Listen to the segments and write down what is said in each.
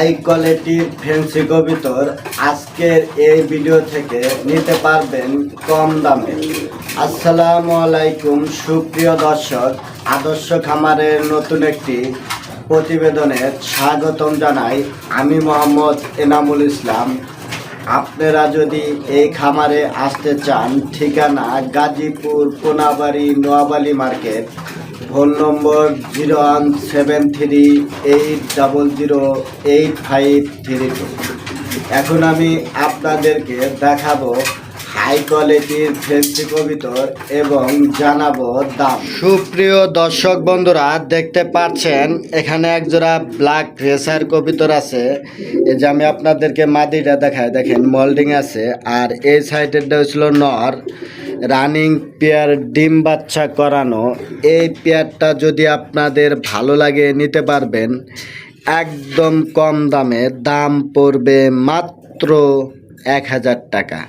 High কোয়ালিটির fancy কবিতর আজকের এই ভিডিও থেকে নিতে পারবেন কম দামে। আসসালামু আলাইকুম, সুপ্রিয় দর্শক, আদর্শ খামারের নতুন একটি প্রতিবেদনে স্বাগতম জানাই আমি মোহাম্মদ এনামুল ইসলাম। আপনারা যদি এই খামারে আসতে চান, ঠিকানা Gazipur, Konabari, Noyabali market phone number zero one seven three eight double zero eight five three two. এখন আমি আপনাদেরকে দেখাবো হাই কোয়ালিটির ফেন্সি কবিতর এবং জানাব দাম। সুপ্রিয় দর্শক বন্ধুরা, দেখতে পাচ্ছেন, এখানে একজোড়া ব্ল্যাক রেসার কবিতর আছে। এই যে আমি আপনাদেরকে মাদিটা দেখাই, দেখেন মোল্ডিং আছে, আর এই সাইডেরটা হচ্ছিল নর। রানিং পেয়ার ডিম বাচ্চা করানো, এই পেয়ারটা যদি আপনাদের ভালো লাগে নিতে পারবেন, একদম কম দামে দাম পড়বে মাত্র এক হাজার টাকা।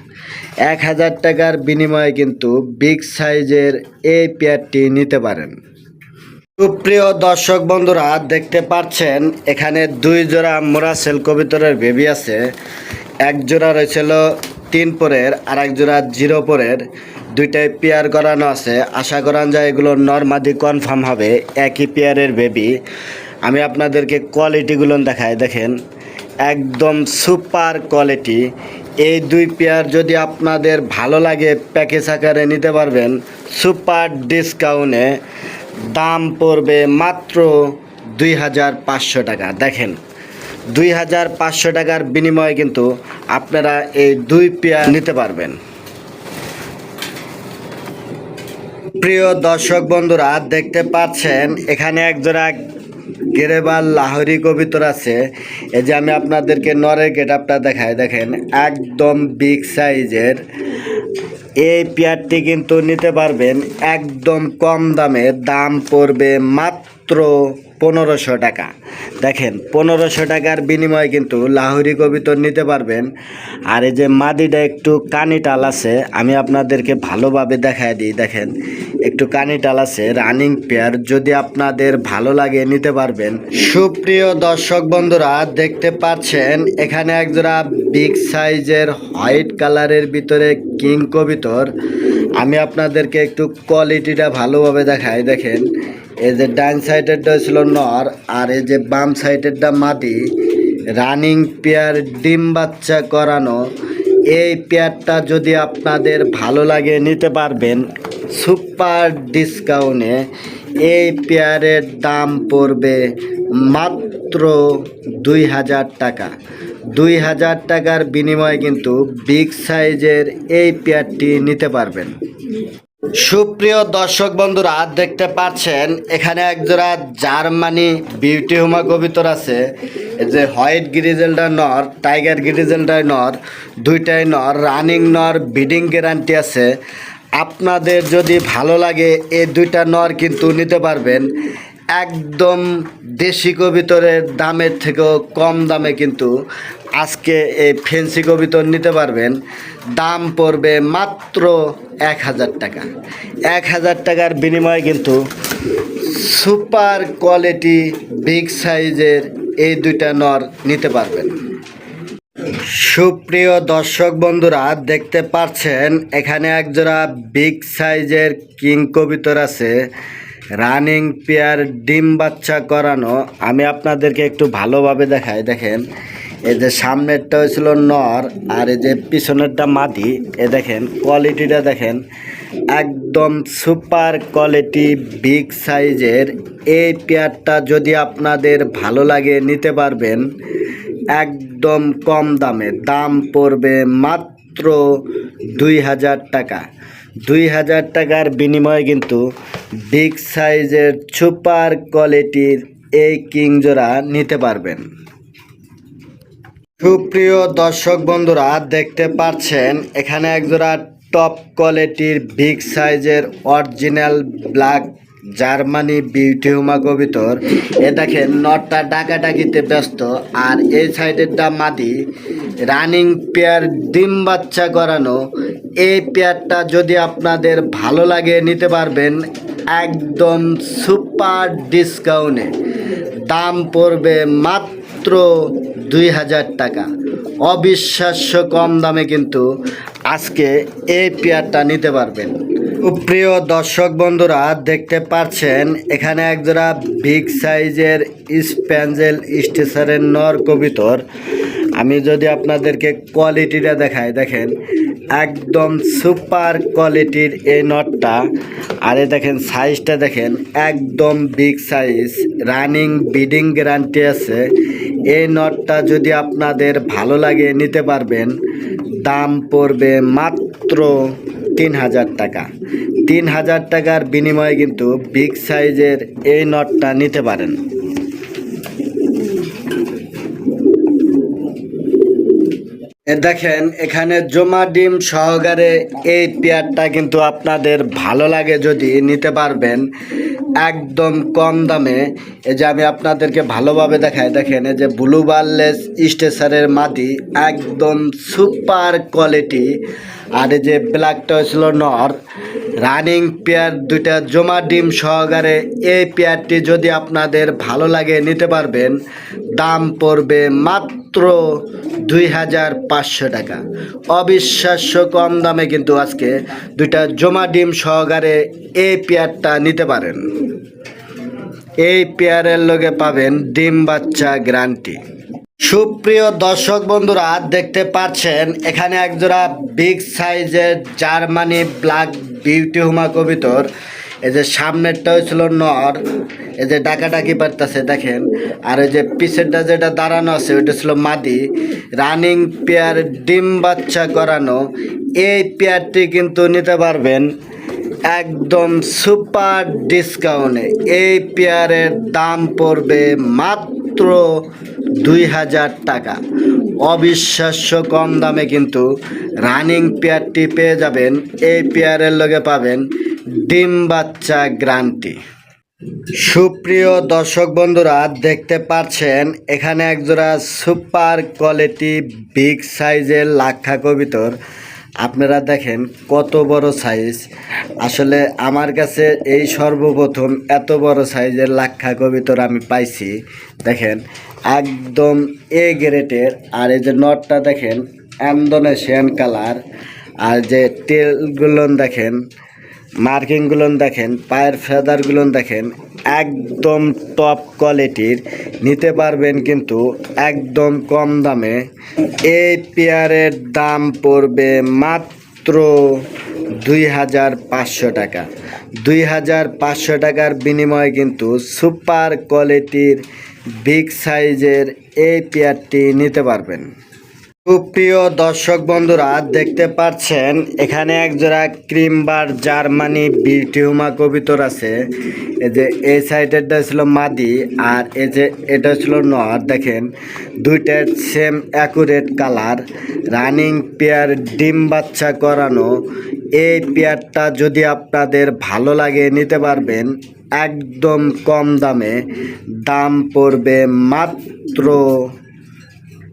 এক হাজার টাকার বিনিময়ে কিন্তু বিগ সাইজের এই পেয়ারটি নিতে পারেন। সুপ্রিয় দর্শক বন্ধুরা, দেখতে পাচ্ছেন, এখানে দুই জোড়া মোরাসেল কবিতরের বেবি আছে। এক জোড়া রয়েছিল তিন পরের আর এক জোড়া জিরো পরের। দুইটাই পেয়ার করানো আছে। আশা করান যায় এগুলো নর্মাদি কনফার্ম হবে। একই পেয়ারের বেবি আমি আপনাদেরকে কোয়ালিটিগুলো দেখাই, দেখেন। একদম সুপার কোয়ালিটি এই দুই পেয়ার যদি আপনাদের ভালো লাগে প্যাকেজ আকারে নিতে পারবেন সুপার ডিসকাউন্টে দাম পড়বে মাত্র দুই হাজার পাঁচশো টাকা। দেখেন, দুই হাজার পাঁচশো টাকার বিনিময়ে কিন্তু আপনারা এই দুই পেয়ার নিতে পারবেন। প্রিয় দর্শক বন্ধুরা, দেখতে পাচ্ছেন, এখানে একজোড়া গেরেবাল লাহরি কবিতর আছে। এই যে আমি আপনাদেরকে নরের গেট আপটা দেখাই, দেখেন, একদম বিগ সাইজের। এই পেয়ারটি কিন্তু নিতে পারবেন, একদম কম দামে, দাম পড়বে মাত্র পনেরোশো টাকা। দেখেন, পনেরোশো টাকার বিনিময়ে কিন্তু লাহুরি কবিতর নিতে পারবেন। আর এই যে মাদিটা একটু কানি টাল আছে, আমি আপনাদেরকে ভালোভাবে দেখায় দিই। দেখেন, একটু কানি টাল আছে, রানিং পেয়ার যদি আপনাদের ভালো লাগে নিতে পারবেন। সুপ্রিয় দর্শক বন্ধুরা, দেখতে পাচ্ছেন, এখানে একজোড়া বিগ সাইজের হোয়াইট কালারের ভিতরে কিং কবিতর আমি আপনাদেরকে একটু কোয়ালিটিটা ভালোভাবে দেখাই। দেখেন এই যে ডান সাইডেরটা ছিল নর আর এই যে বাম সাইডেরটা মাদি রানিং পেয়ার ডিম বাচ্চা করানো, এই পেয়ারটা যদি আপনাদের ভালো লাগে নিতে পারবেন সুপার ডিসকাউন্টে, এই পেয়ারের দাম পড়বে মাত্র দুই হাজার টাকা। দুই হাজার টাকার বিনিময়ে কিন্তু বিগ সাইজের এই পেয়ারটি নিতে পারবেন। সুপ্রিয় দর্শক বন্ধুরা, দেখতে পাচ্ছেন, এখানে একজোড়া জার্মানি বিউটি হুমা কবিতর আছে। যে হোয়াইট গ্রিজেলটা নর, টাইগার গ্রিজেলটা নর, দুইটাই নর, রানিং নর বিডিং গ্যারান্টি আছে। আপনাদের যদি ভালো লাগে, এই দুইটা নর কিন্তু নিতে পারবেন। একদম দেশি কবিতরের দামের থেকেও কম দামে কিন্তু আজকে এই ফেন্সি কবিতর নিতে পারবেন। দাম পড়বে মাত্র এক হাজার টাকা। এক হাজার টাকার বিনিময়ে কিন্তু সুপার কোয়ালিটি, বিগ সাইজের এই দুইটা নর নিতে পারবেন। সুপ্রিয় দর্শক বন্ধুরা, দেখতে পাচ্ছেন, এখানে একজোড়া বিগ সাইজের কিং কবিতর আছে। রানিং পেয়ার ডিম বাচ্চা করানো। আমি আপনাদেরকে একটু ভালোভাবে দেখাই, দেখেন। এই যে সামনেরটা হয়েছিল নর আর এই যে পিছনেরটা মাদি, এ দেখেন কোয়ালিটিটা দেখেন, একদম সুপার কোয়ালিটি বিগ সাইজের এই পেয়ারটা যদি আপনাদের ভালো লাগে, নিতে পারবেন। একদম কম দামে, দাম পড়বে মাত্র দুই হাজার টাকা। দুই হাজার টাকার বিনিময়ে কিন্তু বিগ সাইজের সুপার কোয়ালিটির এই কিং জোড়া নিতে পারবেন। সুপ্রিয় দর্শক বন্ধুরা, দেখতে পাচ্ছেন, এখানে একজোড়া টপ কোয়ালিটির বিগ সাইজের অরিজিনাল ব্ল্যাক জার্মানি বিউটি হুমা কবিতর এ দেখেন নটটা ডাকাডাকিতে ব্যস্ত, আর এই সাইডেরটা মাদি রানিং পেয়ার ডিম বাচ্চা করানো এই পেয়ারটা যদি আপনাদের ভালো লাগে, নিতে পারবেন একদম সুপার ডিসকাউন্টে দাম পড়বে মাত্র মাত্র দুই হাজার টাকা। অবিশ্বাস্য কম দামে কিন্তু আজকে এই পেয়ারটা নিতে পারবেন। প্রিয় দর্শক বন্ধুরা, দেখতে পাচ্ছেন, এখানে একজোড়া বিগ সাইজের স্প্যাঞ্জেল স্টেশনের নর কবিতর। আমি যদি আপনাদেরকে কোয়ালিটিটা দেখাই, দেখেন, একদম সুপার কোয়ালিটির এই নটটা। আরে দেখেন, সাইজটা দেখেন, একদম big size, running, breeding guarantee আছে। এই নটটা যদি আপনাদের ভালো লাগে, নিতে পারবেন। দাম পড়বে মাত্র তিন হাজার টাকা। তিন হাজার টাকার বিনিময়ে কিন্তু বিগ সাইজের এই নটটা নিতে পারেন। দেখেন, এখানে জমা ডিম সহকারে এই পেয়ারটা কিন্তু আপনাদের ভালো লাগে যদি নিতে পারবেন। একদম কম দামে। এই যে আমি আপনাদেরকে ভালোভাবে দেখাই, দেখেন, এই যে ব্লু বার্লেস স্টেশনের মাটি একদম সুপার কোয়ালিটি আর এই যে ব্ল্যাকটা ছিল নর রানিং পেয়ার দুইটা জমা ডিম সহকারে এই পেয়ারটি যদি আপনাদের ভালো লাগে নিতে পারবেন, দাম পড়বে মাত্র দুই হাজার পাঁচশো টাকা। অবিশ্বাস্য কম দামে কিন্তু আজকে দুইটা জমা ডিম সহকারে এই পেয়ারটা নিতে পারেন। এই পেয়ারের লগে পাবেন ডিম বাচ্চা গ্যারান্টি। সুপ্রিয় দর্শক বন্ধুরা, দেখতে পাচ্ছেন, এখানে একজোড়া বিগ সাইজের জার্মানি ব্ল্যাক বিউটি হুমা কবিতর। এই যে সামনেরটা হয়েছিল নর, এই যে ডাকাডাকি পারতেছে, দেখেন। আর এই যে পিছেরটা যেটা দাঁড়ানো আছে, ওইটা ছিল মাদি। রানিং পেয়ার ডিম বাচ্চা করানো এই পেয়ারটি কিন্তু নিতে পারবেন একদম সুপার ডিসকাউন্টে। এই পেয়ারের দাম পড়বে মাত্র দুই হাজার টাকা। অবিশ্বাস্য কম দামে কিন্তু রানিং পেয়ারটি পেয়ে যাবেন, এই পেয়ারের লগে পাবেন ডিম বাচ্চা গ্রান্টি। সুপ্রিয় দর্শক বন্ধুরা, দেখতে পাচ্ছেন, এখানে একজোড়া সুপার কোয়ালিটি, বিগ সাইজের লাক্ষা কবিতর আপনারা দেখেন কত বড় সাইজ আসলে আমার কাছে এই সর্বপ্রথম এত বড় সাইজের লাক্ষা কবিতর আমি পাইছি। দেখেন, একদম এ গ্রেটের আর এই যে নটটা দেখেন অ্যান্ডোনেশিয়ান কালার আর যে টেলগুলো দেখেন মার্কিংগুলো দেখেন, পায়ের ফেদারগুলো দেখেন একদম টপ কোয়ালিটির নিতে পারবেন কিন্তু একদম কম দামে। এই পেয়ারের দাম পড়বে মাত্র দুই হাজার পাঁচশো টাকা। দুই হাজার পাঁচশো টাকার বিনিময়ে কিন্তু সুপার কোয়ালিটির বিগ সাইজের এই পেয়ারটি নিতে পারবেন। সুপ্রিয় দর্শক বন্ধুরা, দেখতে পাচ্ছেন, এখানে একজোড়া ক্রিমবার জার্মানি বিউটিহুমা কবিতর আছে। এই যে এই সাইডেরটা ছিল মাদি আর এই যে এটা ছিল নর দেখেন দুইটার same accurate colour running pair ডিম বাচ্চা করানো। এই পেয়ারটা যদি আপনাদের ভালো লাগে, নিতে পারবেন, একদম কম দামে। দাম পড়বে মাত্র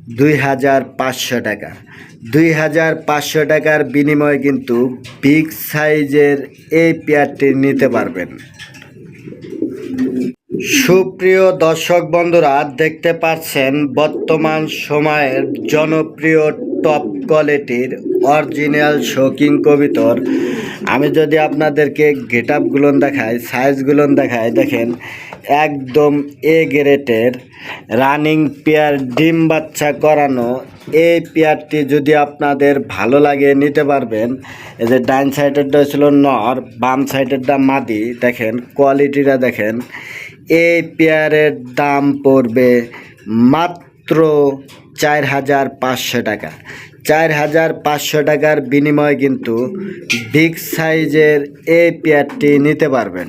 দুই হাজার পাঁচশো টাকা। দুই হাজার পাঁচশো টাকার বিনিময়ে কিন্তু বিগ সাইজের এই পেয়ারটি নিতে পারবেন। সুপ্রিয় দর্শক বন্ধুরা, দেখতে পাচ্ছেন বর্তমান সময়ের জনপ্রিয় টপ কোয়ালিটির অরিজিনাল শৌকিং কবিতর আমি যদি আপনাদেরকে গেট আপগুলো দেখাই সাইজগুলো দেখাই, দেখেন, একদম এ গ্রেটের রানিং পেয়ার ডিম বাচ্চা করানো। এই পেয়ারটি যদি আপনাদের ভালো লাগে, নিতে পারবেন। এই যে ডাইন সাইডেরটা ছিল নর, বাম সাইডেরটা মাদি, দেখেন কোয়ালিটিটা দেখেন। এই পেয়ারের দাম পড়বে মাত্র চার হাজার পাঁচশো টাকা। চার হাজার পাঁচশো টাকার বিনিময়ে কিন্তু বিগ সাইজের এই পেয়ারটি নিতে পারবেন।